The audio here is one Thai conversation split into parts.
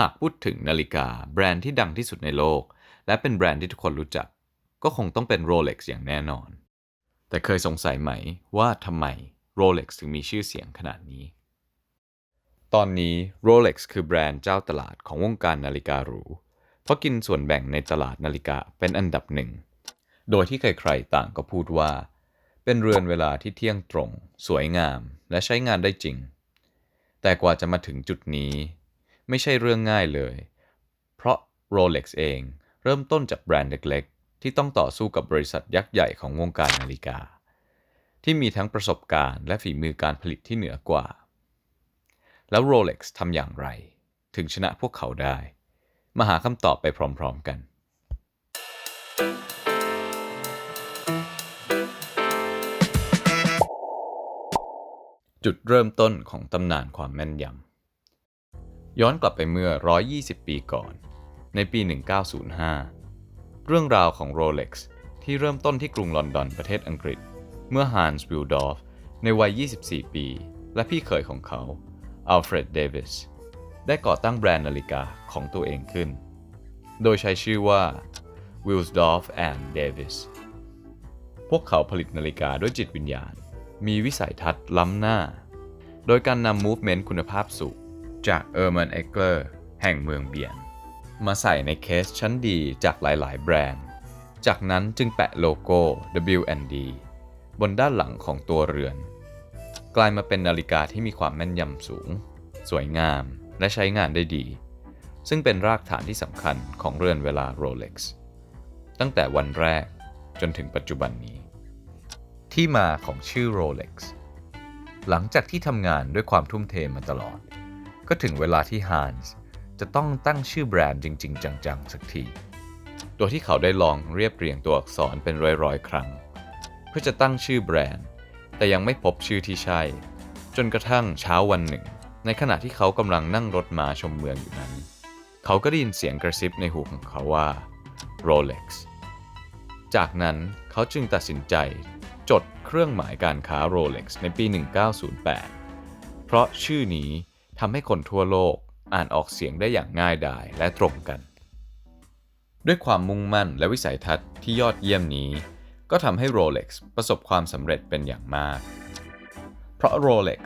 หากพูดถึงนาฬิกา แบรนด์ที่ดังที่สุดในโลก และเป็นแบรนด์ที่ทุกคนรู้จัก ก็คงต้องเป็น Rolex อย่างแน่นอน แต่เคยสงสัยไหมว่าทำไม Rolex ถึงมีชื่อเสียงขนาดนี้ ตอนนี้ Rolex คือแบรนด์เจ้าตลาดของวงการนาฬิการู เพราะกินส่วนแบ่งในตลาดนาฬิกาเป็นอันดับหนึ่ง โดยที่ใครๆต่างก็พูดว่า เป็นเรือนเวลาที่เที่ยงตรง สวยงาม และใช้งานได้จริง แต่กว่าจะมาถึงจุดนี้ ไม่ใช่เรื่องง่ายเลย เพราะ Rolex เองเริ่มต้นจากแบรนด์เล็กๆ ที่ต้องต่อสู้กับบริษัทยักษ์ใหญ่ของวงการนาฬิกา ที่มีทั้งประสบการณ์และฝีมือการผลิตที่เหนือกว่า แล้ว Rolex ทำอย่างไร ถึงชนะพวกเขาได้ มาหาคำตอบไปพร้อมๆกัน จุดเริ่มต้นของตำนานความแม่นยำ ย้อนกลับไปเมื่อ 120 ปีก่อน ในปี 1905 เรื่องราวของ Rolex ที่เริ่มต้นที่กรุงลอนดอนประเทศอังกฤษ เมื่อ Hans Willdorf ในวัย 24 ปี และพี่เขยของเขา Alfred Davis ได้ก่อตั้งแบรนด์นาฬิกาของตัวเองขึ้น โดยใช้ชื่อว่า Wilsdorf and Davis พวกเขาผลิตนาฬิกาด้วยจิตวิญญาณ มีวิสัยทัศน์ล้ำหน้า โดยการนำ movement คุณภาพสูง จาก e r m a n e g l e r แห่งเมืองเบียน มาใส่ในเคสชั้นดีจากหลาย ๆ แบรนด์ จากนั้นจึงแปะโลโก้ W&D บนด้านหลังของตัวเรือน กลายมาเป็นนาฬิกาที่มีความแม่นยำสูง สวยงามและใช้งานได้ดี ซึ่งเป็นรากฐานที่สำคัญของเรือนเวลา Rolex ตั้งแต่วันแรกจนถึงปัจจุบันนี้ ที่มาของชื่อ Rolex หลังจากที่ทำงานด้วยความทุ่มเทมาตลอด ก็ถึงเวลาที่ Hans จะต้องตั้งชื่อแบรนด์จริง ๆ จัง ๆ สักทีโดยที่เขาได้ลองเรียบเรียงตัวอักษรเป็นร้อยๆ ครั้ง เพื่อจะตั้งชื่อแบรนด์ แต่ยังไม่พบชื่อที่ใช่ จนกระทั่งเช้าวันหนึ่ง ในขณะที่เขากำลังนั่งรถมาชมเมืองอยู่นั้น เขาก็ได้ยินเสียงกระซิบในหูของเขาว่า Rolex จากนั้นเขาจึงตัดสินใจจดเครื่องหมายการค้า Rolex ในปี 1908 เพราะชื่อนี้ ทำให้คนทั่วโลกอ่านออกเสียงได้อย่างง่ายดายและตรงกัน ด้วยความมุ่งมั่นและวิสัยทัศน์ที่ยอดเยี่ยมนี้ ก็ทำให้ Rolex ประสบความสำเร็จเป็นอย่างมาก เพราะ Rolex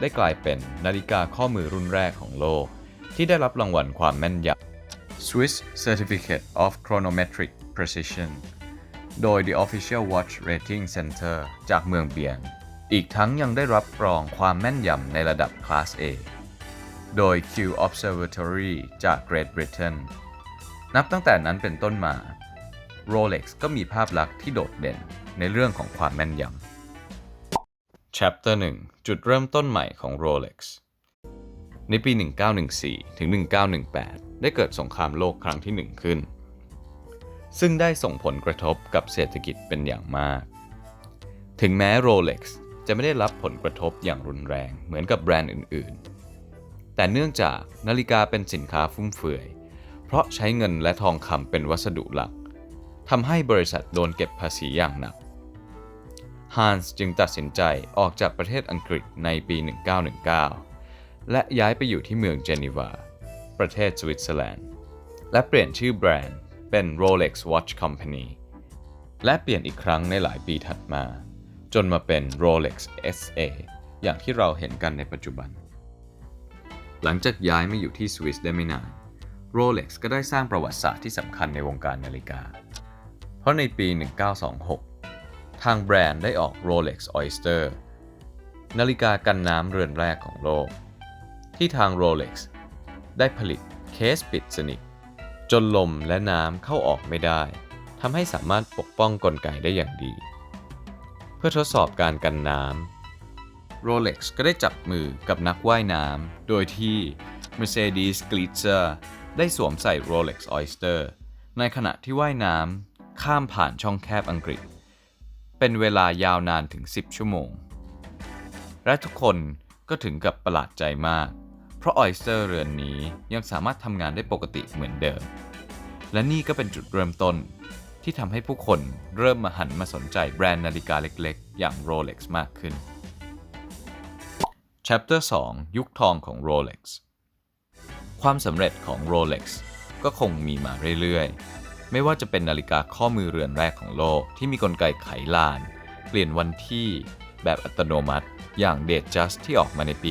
ได้กลายเป็นนาฬิกาข้อมือรุ่นแรกของโลก ที่ได้รับรางวัลความแม่นยำ Swiss Certificate of Chronometric Precision โดย The Official Watch Rating Center จากเมืองเบียนอีกทั้งยังได้รับรองความแม่นยำในระดับ Class A โดย Q Observatory จาก Great Britain นับตั้งแต่นั้นเป็นต้นมา Rolex ก็มีภาพลักษณ์ที่โดดเด่นในเรื่องของความแม่นยำ Chapter 1 จุดเริ่มต้นใหม่ของ Rolex ในปี 1914 ถึง 1918 ได้เกิดสงครามโลกครั้งที่ 1 ขึ้น ซึ่งได้ส่งผลกระทบกับเศรษฐกิจเป็นอย่างมาก ถึงแม้ Rolex จะไม่ได้รับผลกระทบอย่างรุนแรงเหมือนกับแบรนด์อื่นๆ แต่เนื่องจากนาฬิกาเป็นสินค้าฟุ่มเฟือย เพราะใช้เงินและทองคำเป็นวัสดุหลักทำให้บริษัทโดนเก็บภาษีอย่างหนักฮันส์จึงตัดสินใจออกจากประเทศอังกฤษในปี 1919 และย้ายไปอยู่ที่เมืองเจนีวา ประเทศสวิตเซอร์แลนด์ และเปลี่ยนชื่อแบรนด์เป็น Rolex Watch Company และเปลี่ยนอีกครั้งในหลายปีถัดมา จนมาเป็น Rolex SA อย่างที่เราเห็นกันในปัจจุบัน หลังจากย้ายมาอยู่ที่สวิสได้ไม่นาน Rolex ก็ได้สร้างประวัติศาสตร์ที่สำคัญในวงการนาฬิกา เพราะในปี 1926 ทางแบรนด์ได้ออก Rolex Oyster นาฬิกากันน้ำเรือนแรกของโลก ที่ทาง Rolex ได้ผลิตเคสปิดสนิท จนลมและน้ำเข้าออกไม่ได้ทำให้สามารถปกป้องกลไกได้อย่างดี เพื่อทดสอบการกันน้ำ Rolex ก็ได้จับมือกับนักว่ายน้ำ โดยที่ Mercedes Glitzer ได้สวมใส่ Rolex Oyster ในขณะที่ว่ายน้ำข้ามผ่านช่องแคบอังกฤษ เป็นเวลายาวนานถึง 10 ชั่วโมง และทุกคนก็ถึงกับประหลาดใจมาก เพราะ Oyster เรือนนี้ยังสามารถทำงานได้ปกติเหมือนเดิม และนี่ก็เป็นจุดเริ่มต้นที่ทำให้ผู้คนเริ่มมาหันมาสนใจแบรนด์นาฬิกาเล็กๆ อย่าง Rolex มากขึ้น Chapter 2 ยุคทองของ Rolex ความสำเร็จของ Rolex ก็คงมีมาเรื่อยๆ ไม่ว่าจะเป็นนาฬิกาข้อมือเรือนแรกของโลกที่มีกลไกไขลาน เปลี่ยนวันที่แบบอัตโนมัติอย่าง Date Just ที่ออกมาในปี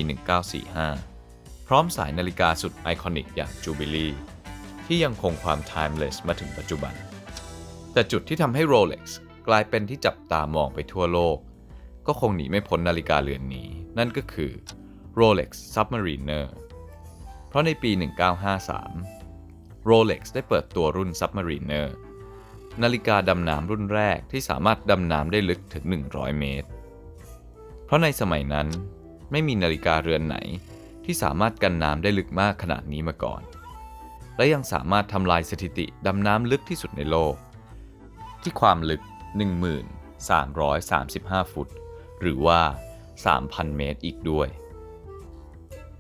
1945 พร้อมสายนาฬิกาสุดไอคอนิกอย่าง Jubilee ที่ยังคงความ timeless มาถึงปัจจุบัน แต่จุดที่ทำให้ Rolex กลายเป็นที่จับตามองไปทั่วโลก ก็คงหนีไม่พ้นนาฬิกาเรือนนี้ นั่นก็คือ Rolex Submariner เพราะในปี 1953 Rolex ได้เปิดตัวรุ่น Submariner นาฬิกาดำน้ำรุ่นแรกที่สามารถดำน้ำได้ลึกถึง 100 เมตร เพราะในสมัยนั้นไม่มีนาฬิกาเรือนไหนที่สามารถกันน้ำได้ลึกมากขนาดนี้มาก่อน และยังสามารถทำลายสถิติดำน้ำลึกที่สุดในโลก ที่ความลึก 1335 ฟุต หรือว่า 3,000 เมตรอีกด้วย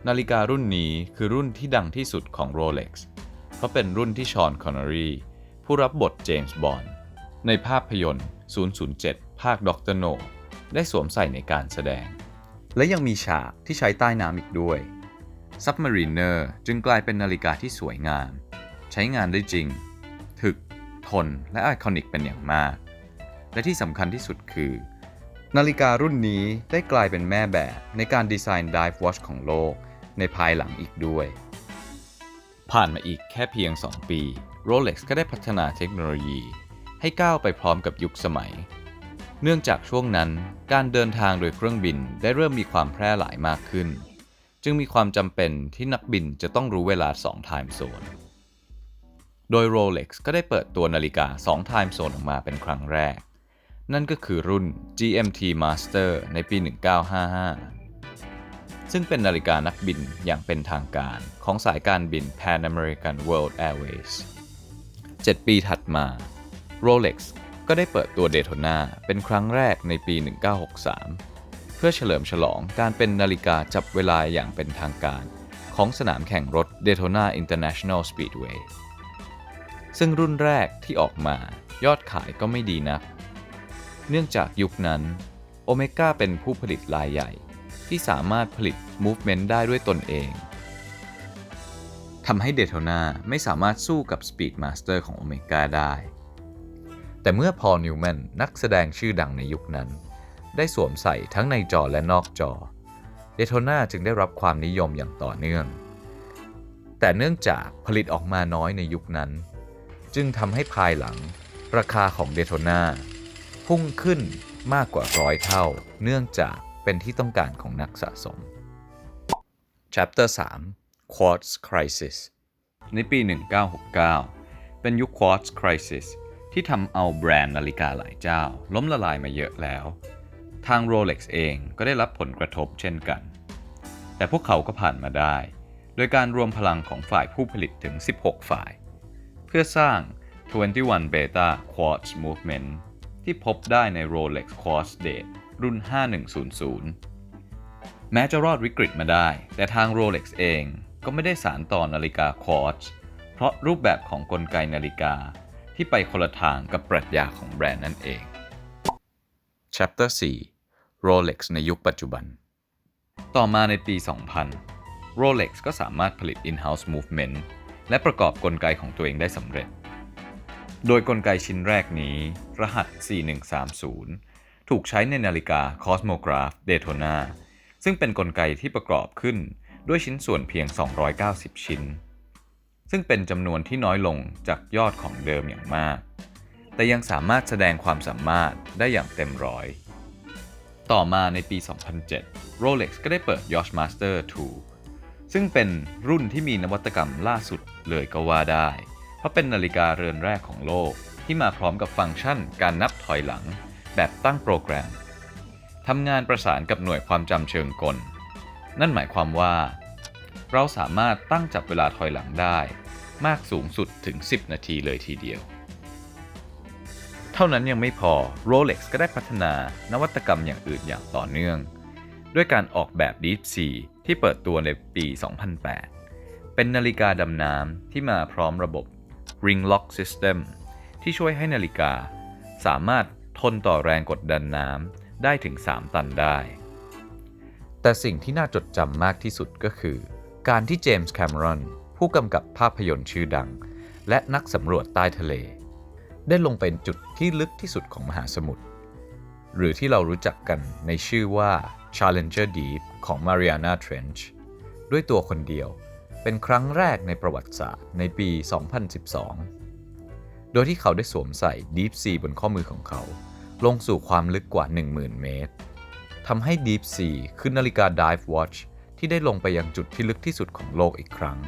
นาฬิการุ่นนี้คือรุ่นที่ดังที่สุดของ Rolex เพราะเป็นรุ่นที่ชอนคอนเนอรีผู้รับบทเจมส์บอนด์ในภาพยนตร์ 007 ภาคด็อกเตอร์โน ได้สวมใส่ในการแสดง และยังมีฉากที่ใช้ใต้น้ำอีกด้วย Submariner จึงกลายเป็นนาฬิกาที่สวยงาม ใช้งานได้จริง ถึก ทน และไอคอนิกเป็นอย่างมาก และที่สำคัญที่สุดคือ นาฬิการุ่นนี้ได้กลายเป็นแม่แบบในการดีไซน์ Dive Watch ของโลก ในภายหลังอีกด้วย ผ่านมาอีกแค่เพียง 2 ปี Rolex ก็ได้พัฒนาเทคโนโลยี ให้ก้าวไปพร้อมกับยุคสมัย เนื่องจากช่วงนั้นการเดินทางโดยเครื่องบินได้เริ่มมีความแพร่หลายมากขึ้น จึงมีความจำเป็นที่นักบินจะต้องรู้เวลา2 time zone โดย Rolex ก็ได้เปิดตัวนาฬิกา2 time zone ออกมาเป็นครั้งแรก นั่นก็คือรุ่น GMT Master ในปี 1955 ซึ่งเป็นนาฬิกานักบินอย่างเป็นทางการของสายการบิน Pan American World Airways 7 ปีถัดมา Rolex ก็ได้เปิดตัว Daytona เป็นครั้งแรกในปี 1963 เพื่อเฉลิมฉลองการเป็นนาฬิกาจับเวลาอย่างเป็นทางการ ของสนามแข่งรถ Daytona International Speedway ซึ่งรุ่นแรกที่ออกมายอดขายก็ไม่ดีนัก เนื่องจากยุคนั้นโอเมก้าเป็นผู้ผลิตรายใหญ่ ที่สามารถผลิต Movement ได้ด้วยตนเองทำให้เด t o นาไม่สามารถสู้กับ Speedmaster ของโอเมก้าได้ แต่เมื่อพอลนิวแมนนักแสดงชื่อดังในยุคนั้น ได้สวมใส่ทั้งในจอและนอกจอเด t o นาจึงได้รับความนิยมอย่างต่อเนื่อง แต่เนื่องจากผลิตออกมาน้อยในยุคนั้น จึงทำให้ภายหลัง ราคาของเด t o นา พุ่งขึ้นมากกว่าร้อยเท่า เนื่องจากเป็นที่ต้องการของนักสะสม Chapter 3 Quartz Crisis ในปี 1969 เป็นยุค Quartz Crisis ที่ทำเอาแบรนด์นาฬิกาหลายเจ้า ล้มละลายมาเยอะแล้ว ทาง Rolex เองก็ได้รับผลกระทบเช่นกัน แต่พวกเขาก็ผ่านมาได้ โดยการรวมพลังของฝ่ายผู้ผลิตถึง 16 ฝ่าย เพื่อสร้าง 21 Beta Quartz Movement ที่พบได้ใน Rolex Quartz Date รุ่น 5100 แม้จะรอดวิกฤตมาได้ แต่ทาง Rolex เองก็ไม่ได้สารต่อนาฬิกา Quartz เพราะรูปแบบของกลไกนาฬิกาที่ไปคนละทางกับปรัชญาของแบรนด์นั่นเอง Chapter 4 Rolex ในยุคปัจจุบัน ต่อมาในปี 2000 Rolex ก็สามารถผลิต in-house movement และประกอบกลไกของตัวเองได้สำเร็จ โดยกลไกชิ้นแรกนี้ รหัส 4130 ถูกใช้ในนาฬิกา Cosmograph Daytona ซึ่งเป็นกลไกที่ประกอบขึ้นด้วยชิ้นส่วนเพียง 290 ชิ้น ซึ่งเป็นจำนวนที่น้อยลงจากยอดของเดิมอย่างมาก แต่ยังสามารถแสดงความสามารถได้อย่างเต็มร้อย ต่อมาในปี 2007 Rolex ก็ได้เปิด Yachtmaster 2 ซึ่งเป็นรุ่นที่มีนวัตกรรมล่าสุดเลยก็ว่าได้ ราะเป็นนาฬิกาเรือนแรกของโลก ที่มาพร้อมกับฟังก์ชันการนับถอยหลัง แบบตั้งโปรแกรมทำงานประสานกับหน่วยความจำเชิงกล นั่นหมายความว่า เราสามารถตั้งจับเวลาถอยหลังได้ มากสูงสุดถึง 10 นาทีเลยทีเดียว เท่านั้นยังไม่พอ Rolex ก็ได้พัฒนานวัตกรรมอย่างอื่นอย่างต่อเนื่อง ด้วยการออกแบบ Deep Sea ที่เปิดตัวในปี 2008 เป็นนาฬิกาดำน้ำที่มาพร้อมระบบ Ring Lock System ที่ช่วยให้นาฬิกา สามารถทนต่อแรงกดดันน้ำได้ถึง 3 ตันได้ แต่สิ่งที่น่าจดจำมากที่สุดก็คือ การที่เจมส์แคมรอนผู้กำกับภาพยนตร์ชื่อดัง และนักสำรวจใต้ทะเล ได้ลงเป็นจุดที่ลึกที่สุดของมหาสมุทรหรือที่เรารู้จักกันในชื่อว่า Challenger Deep ของ Mariana Trench ด้วยตัวคนเดียว เป็นครั้งแรกในประวัติศาสตร์ในปี 2012 โดยที่เขาได้สวมใส่ Deep Sea บนข้อมือของเขา ลงสู่ความลึกกว่า 10,000 เมตรทำให้ Deep Sea คือนาฬิกา Dive Watch ที่ได้ลงไปยังจุดที่ลึกที่สุดของโลกอีกครั้ง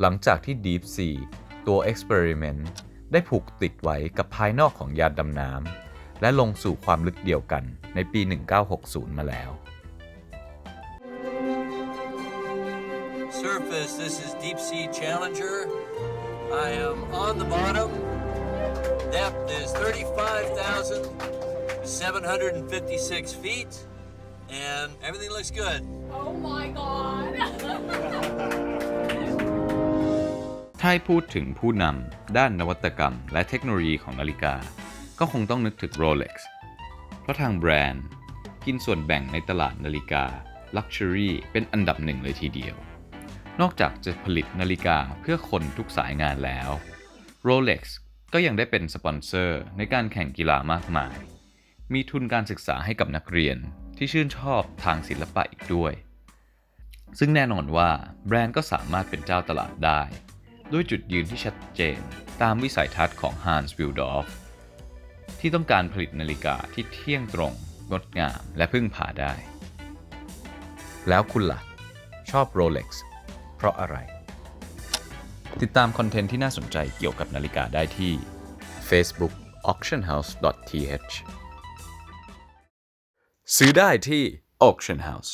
หลังจากที่ Deep Sea ตัว Experiment ได้ผูกติดไว้กับภายนอกของยานดำน้ำและลงสู่ความลึกเดียวกันในปี 1960 มาแล้ว Surface, this is Deep Sea Challenger. I am on the bottom. Depth is 35,756 feet, and everything looks good. Oh my god. ถ้าให้พูดถึงผู้นำด้านนวัตกรรม และเทคโนโลยีของนาฬิกา ก็คงต้องนึกถึง Rolex เพราะทางแบรนด์ กินส่วนแบ่งในตลาดนาฬิกา Luxury เป็นอันดับหนึ่งเลยทีเดียว นอกจากจะผลิตนาฬิกาเพื่อคนทุกสายงานแล้ว Rolex ก็ยังได้เป็นสปอนเซอร์ในการแข่งกีฬามากมาย มีทุนการศึกษาให้กับนักเรียนที่ชื่นชอบทางศิลปะอีกด้วย ซึ่งแน่นอนว่าแบรนด์ก็สามารถเป็นเจ้าตลาดได้ ด้วยจุดยืนที่ชัดเจนตามวิสัยทัศน์ของ Hans w i l d o r f ที่ต้องการผลิตนาฬิกาที่เที่ยงตรง งดงาม และพึ่งพาได้ แล้วคุณล่ะ ชอบ Rolex เพราะอะไร ติดตามคอนเทนต์ที่น่าสนใจเกี่ยวกับนาฬิกาได้ที่ Facebook auctionhouse.th ซื้อได้ที่ auction house